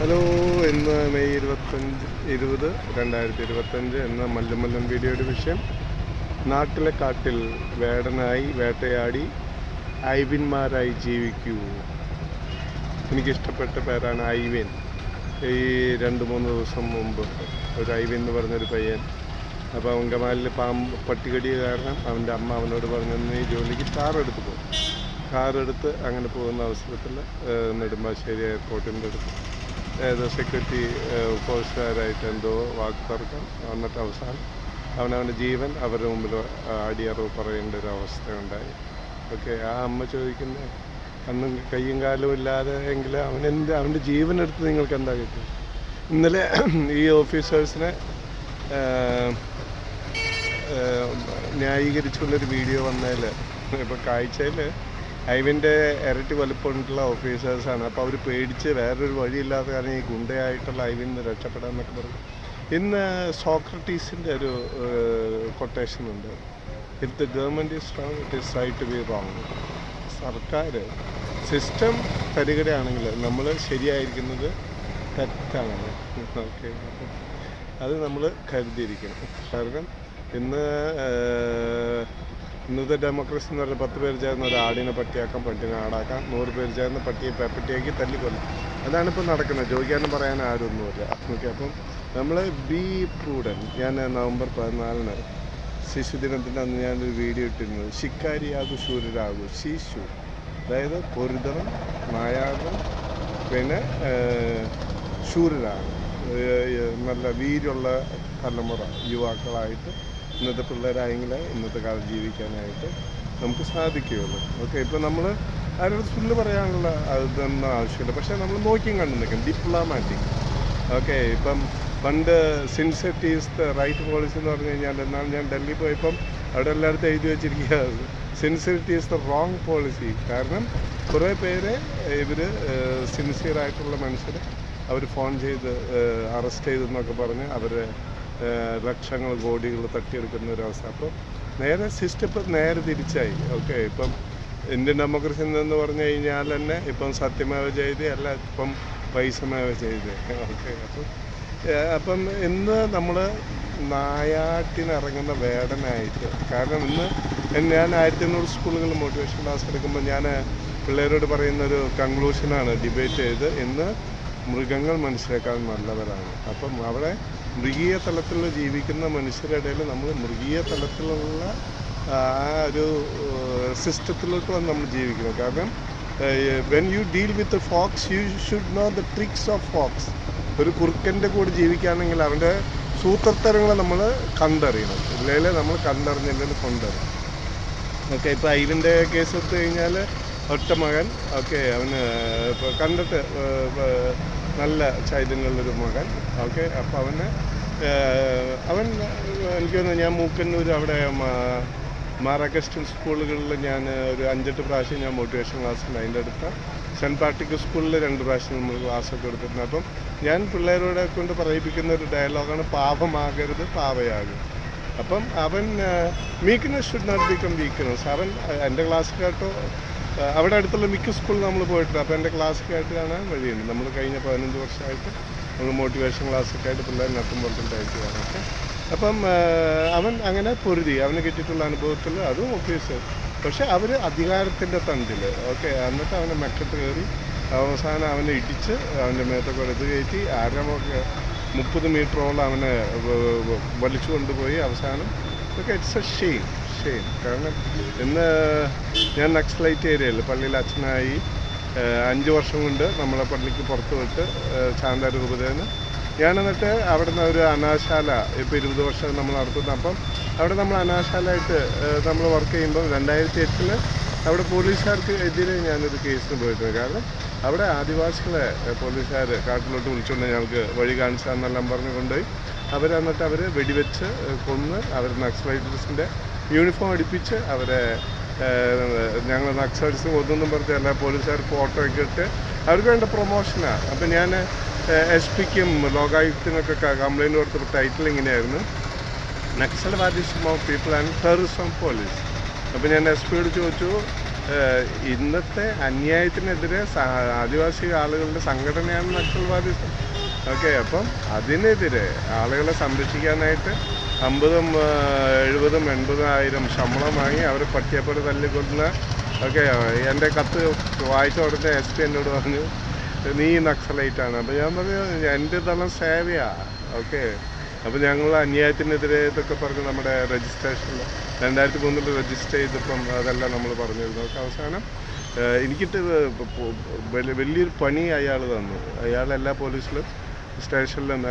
Hello ഇന്ന് May ഇരുപത്തഞ്ച് ഇരുപത് രണ്ടായിരത്തി ഇരുപത്തഞ്ച് എന്ന മല്ലുമല്ലൻ വീഡിയോയുടെ വിഷയം. നാട്ടിലെ കാട്ടിൽ വേടനായി വേട്ടയാടി ഐവിന്മാരായി ജീവിക്കൂ. എനിക്കിഷ്ടപ്പെട്ട പേരാണ് ഐവിൻ. ഈ രണ്ട് മൂന്ന് ദിവസം മുമ്പ് ഒരു ഐവിൻ എന്ന് പറഞ്ഞൊരു പയ്യൻ. അപ്പോൾ അവൻ ഗമാലിൽ പാമ്പ് കാരണം അവന്റെ അമ്മ അവനോട് പറഞ്ഞു നീ ജോലിക്ക് കാറെടുത്ത് പോകും കാറെടുത്ത് അങ്ങനെ പോകുന്ന അവസരത്തിൽ നെടുമ്പാശ്ശേരി എയർപോർട്ടിന്റെ അടുത്ത് ഏതോ സെക്യൂരിറ്റി ഫോഴ്സുകാരായിട്ട് എന്തോ വാക്ക് തർക്കം എന്നിട്ട് അവസാനം അവനവന്റെ ജീവൻ അവരുടെ മുമ്പിൽ അടിയറവ് പറയേണ്ട ഒരു അവസ്ഥ ഉണ്ടായി ഓക്കെ ആ അമ്മ ചോദിക്കുന്നത് അന്ന് കയ്യും കാലും ഇല്ലാതെ എങ്കിൽ അവൻ എന്ത് അവന്റെ ജീവൻ എടുത്ത് നിങ്ങൾക്ക് എന്താ കിട്ടും? ഇന്നലെ ഈ ഓഫീസേഴ്സിനെ ന്യായീകരിച്ചുള്ളൊരു വീഡിയോ വന്നതിൽ ഇപ്പോൾ കാഴ്ചയിൽ ഐവിന്റെ ഇരട്ടി വലുപ്പമുള്ള ഓഫീസേഴ്സാണ് അപ്പോൾ അവർ പേടിച്ച് വേറൊരു വഴിയില്ലാത്ത കാരണം ഈ ഗുണ്ടയായിട്ടുള്ള ഹൈവിൽ നിന്ന് രക്ഷപ്പെടാമെന്നൊക്കെ പറഞ്ഞു. ഇന്ന് സോക്രട്ടീസിന്റെ ഒരു കൊട്ടേഷൻ ഉണ്ട്. If the government is strong it is right to be wrong സർക്കാർ സിസ്റ്റം തരികടയാണെങ്കിൽ നമ്മൾ ശരിയായിരിക്കുന്നത് തെറ്റാണ്. ഓക്കെ. അത് നമ്മൾ കരുതിയിരിക്കണം. കാരണം ഇന്ന് ഇന്നത്തെ ഡെമോക്രസി എന്ന് പറഞ്ഞാൽ പത്ത് പേര് ചേർന്ന് ഒരു ആടിനെ പട്ടിയാക്കാം പട്ടിനെ ആടാക്കാം നൂറ് പേര് ചേർന്ന് പട്ടിയെ പട്ടിയാക്കി തല്ലിക്കൊല്ലും. അതാണ് ഇപ്പോൾ നടക്കുന്നത്. ചോദിക്കാനും പറയാൻ ആരൊന്നുമില്ല ഓക്കെ അപ്പം നമ്മൾ ബി പ്രൂഡൻ ഞാൻ നവംബർ പതിനാലിന് ശിശുദിനത്തിന്റെ അന്ന് ഞാനൊരു വീഡിയോ ഇട്ടിരുന്നത്. ശിക്കാരിയാകു ശൂരരാകു. ശിശു. അതായത് പൊരുതണം നായാകും പിന്നെ ശൂര്യരാകും നല്ല വീര്യമുള്ള തലമുറ യുവാക്കളായിട്ട്. ഇന്നത്തെ പിള്ളേരായെങ്കിൽ ഇന്നത്തെ കാലം ജീവിക്കാനായിട്ട് നമുക്ക് സാധിക്കുകയുള്ളൂ. ഓക്കെ ഇപ്പം നമ്മൾ ആരോട് ഫുള്ള് പറയാനുള്ള അതൊന്നും ആവശ്യമില്ല. പക്ഷേ നമ്മൾ നോക്കിയും കണ്ടു നിൽക്കും. ഡിപ്ലോമാറ്റിക് ഓക്കെ ഇപ്പം പണ്ട് sincerity is the right policy എന്ന് പറഞ്ഞു കഴിഞ്ഞാൽ എന്നാൽ ഞാൻ ഡൽഹി പോയപ്പം അവിടെ എല്ലായിടത്തും എഴുതി വെച്ചിരിക്കുക sincerity is the wrong policy കാരണം കുറേ പേരെ ഇവർ സിൻസിയറായിട്ടുള്ള മനുഷ്യർ അവർ ഫോൺ ചെയ്ത് അറസ്റ്റ് ചെയ്തെന്നൊക്കെ പറഞ്ഞ് അവരെ ലക്ഷങ്ങൾ കോടികൾ തട്ടിയെടുക്കുന്ന ഒരു അവസ്ഥ. അപ്പോൾ നേരെ സിസ്റ്റം ഇപ്പം നേരെ തിരിച്ചായി. ഓക്കെ ഇപ്പം ഇന്ത്യൻ ഡെമോക്രസി എന്ന് പറഞ്ഞു കഴിഞ്ഞാൽ തന്നെ ഇപ്പം സത്യമേവ ചെയ്ത് അല്ല ഇപ്പം പൈസമേവ ചെയ്ത് ഓക്കെ അപ്പം അപ്പം ഇന്ന് നമ്മൾ നായാട്ടിനിറങ്ങുന്ന വേടനായിട്ട് കാരണം ഇന്ന് ഞാൻ ആയിരത്തി എണ്ണൂറ് സ്കൂളുകളിൽ മോട്ടിവേഷൻ ക്ലാസ് എടുക്കുമ്പോൾ ഞാൻ പിള്ളേരോട് പറയുന്ന ഒരു കൺക്ലൂഷനാണ് ഡിബേറ്റ് ചെയ്ത് ഇന്ന് മൃഗങ്ങൾ മനുഷ്യരെക്കാൾ നല്ലവരാണ്. അപ്പം അവിടെ മൃഗീയ തലത്തിൽ ജീവിക്കുന്ന മനുഷ്യരുടെ ഇടയിൽ നമ്മൾ മൃഗീയ തലത്തിലുള്ള ആ ഒരു സിസ്റ്റത്തിലോട്ട് വന്ന് നമ്മൾ ജീവിക്കുന്നത് കാരണം when you deal with fox you should know the tricks of fox ഒരു കുറുക്കന്റെ കൂടെ ജീവിക്കുകയാണെങ്കിൽ അവന്റെ സൂത്രത്തരങ്ങൾ നമ്മൾ കണ്ടറിയണം. ഇല്ലെങ്കിൽ നമ്മൾ കണ്ടറിഞ്ഞില്ലെങ്കിൽ കൊണ്ടറിയണം. ഓക്കെ ഇപ്പോൾ ഐവിന്റെ കേസ് എടുത്തു കഴിഞ്ഞാൽ ഒറ്റ മകൻ. ഓക്കെ അവന് കണ്ടിട്ട് നല്ല ചൈതന്യമുള്ളൊരു മകൻ. ഓക്കെ അപ്പം അവന് അവൻ എനിക്ക് തോന്നുന്നു ഞാൻ മൂക്കന്നൂർ അവിടെ മാ- മാറാക്കസ്റ്റൻ സ്കൂളുകളിൽ ഞാൻ ഒരു അഞ്ചെട്ട് പ്രാവശ്യം ഞാൻ മോട്ടിവേഷൻ ക്ലാസ്സിൽ അതിന്റെ അടുത്ത സെന്റ് പാട്രിക് സ്കൂളിൽ രണ്ട് പ്രാവശ്യം നമ്മൾ ക്ലാസ്സൊക്കെ എടുത്തിട്ടുണ്ട്. അപ്പം ഞാൻ പിള്ളേരോടെ കൊണ്ട് പറയിപ്പിക്കുന്ന ഒരു ഡയലോഗാണ് പാപമാകരുത് പാവയാകും അപ്പം അവൻ weakness should not become weakness അവൻ എന്റെ കേട്ടോ അവിടെ അടുത്തുള്ള മിക്ക സ്കൂളിൽ നമ്മൾ പോയിട്ടുണ്ട്. അപ്പോൾ എന്റെ ക്ലാസ് കേട്ട് കാണാൻ വഴിയുണ്ട്. നമ്മൾ കഴിഞ്ഞ പതിനഞ്ച് വർഷമായിട്ട് നമ്മൾ മോട്ടിവേഷൻ ക്ലാസ്സൊക്കെ ആയിട്ട് പിള്ളേർ നട്ടും പുറത്തുണ്ടായിട്ട് കാണാം. അപ്പം അവൻ അങ്ങനെ പൊരുതി. അവന് കിട്ടിയിട്ടുള്ള അനുഭവത്തിൽ അതും ഓഫീസ് പക്ഷെ അവർ അധികാരത്തിന്റെ തണ്ടിൽ ഓക്കെ? എന്നിട്ട് അവനെ മെക്കത്ത് കയറി അവസാനം അവനെ ഇടിച്ച് അവന്റെ മേത്തൊക്കെ എടുത്ത് കയറ്റി ആരമൊക്കെ മുപ്പത് മീറ്ററോളം അവനെ വലിച്ചു കൊണ്ടുപോയി അവസാനം ഇതൊക്കെ ഇറ്റ്സ് എ ഷെയിം ഷെയിം കാരണം ഇന്ന് ഞാൻ നക്സലൈറ്റ് ഏരിയയിൽ പള്ളിയിൽ അച്ഛനായി അഞ്ച് വർഷം കൊണ്ട് നമ്മളെ പള്ളിക്ക് പുറത്ത് വിട്ട് ചാന്താർ രൂപതേന്ന്. ഞാൻ എന്നിട്ട് അവിടെ നിന്ന് ഒരു അനാശാല ഇപ്പോൾ ഇരുപത് വർഷം നമ്മൾ നടത്തുന്നു അപ്പം അവിടെ നമ്മൾ അനാശാലയായിട്ട് നമ്മൾ വർക്ക് ചെയ്യുമ്പോൾ രണ്ടായിരത്തി എട്ടിൽ അവിടെ പോലീസുകാർക്ക് എതിരെ ഞാനൊരു കേസിന് പോയിട്ടുണ്ട്. കാരണം അവിടെ ആദിവാസികളെ പോലീസുകാർ കാട്ടിലോട്ട് വിളിച്ചുകൊണ്ട് ഞങ്ങൾക്ക് വഴി കാണിച്ചാന്നെല്ലാം പറഞ്ഞു കൊണ്ടുപോയി. അവർ എന്നിട്ട് അവർ വെടിവെച്ച് കൊന്ന് അവർ നക്സലൈറ്റേഴ്സിന്റെ യൂണിഫോം അടിപ്പിച്ച് അവരെ ഞങ്ങൾ നക്സലൈറ്റ്സ് കൊന്നെന്നും പറഞ്ഞ് എല്ലാ പോലീസുകാർക്ക് ഫോട്ടോ ഒക്കെ ഇട്ട് അവർക്ക് വേണ്ട പ്രൊമോഷനാണ് അപ്പം ഞാൻ എസ് പിക്കും ലോകായുക്തിനൊക്കെ കംപ്ലൈന്റ് കൊടുത്തപ്പോൾ ടൈറ്റിൽ ഇങ്ങനെയായിരുന്നു. നക്സൽവാദിസം of people and terrorism police. അപ്പോൾ ഞാൻ എസ് പിയോട് ചോദിച്ചു ഇന്നത്തെ അന്യായത്തിനെതിരെ ആദിവാസി ആളുകളുടെ സംഘടനയാണ് നക്സൽവാദിസം ഓക്കെ അപ്പം അതിനെതിരെ ആളുകളെ സംരക്ഷിക്കാനായിട്ട് അമ്പതും എഴുപതും എൺപതിനായിരം ശമ്പളം വാങ്ങി അവരെ പട്ടിയപ്പോട് തല്ലിക്കൊടുന്ന ഓക്കെ എന്റെ കത്ത് വായിച്ച ഉടനെ എസ് പി എന്നോട് പറഞ്ഞു നീ നക്സലൈറ്റാണ്. അപ്പോൾ ഞാൻ പറഞ്ഞു എന്റെ ദളം സേവയാണ് ഓക്കെ അപ്പോൾ ഞങ്ങൾ അന്യായത്തിനെതിരെ ഇതൊക്കെ പറഞ്ഞ് നമ്മുടെ രജിസ്ട്രേഷനിൽ രണ്ടായിരത്തി മൂന്നിൽ രജിസ്റ്റർ ചെയ്തപ്പം അതെല്ലാം നമ്മൾ പറഞ്ഞിരുന്നു. അവസാനം എനിക്കിട്ട് വലിയൊരു പണി അയാൾ തന്നു. അയാൾ എല്ലാ പോലീസിലും സ്റ്റേഷനിലും എന്റെ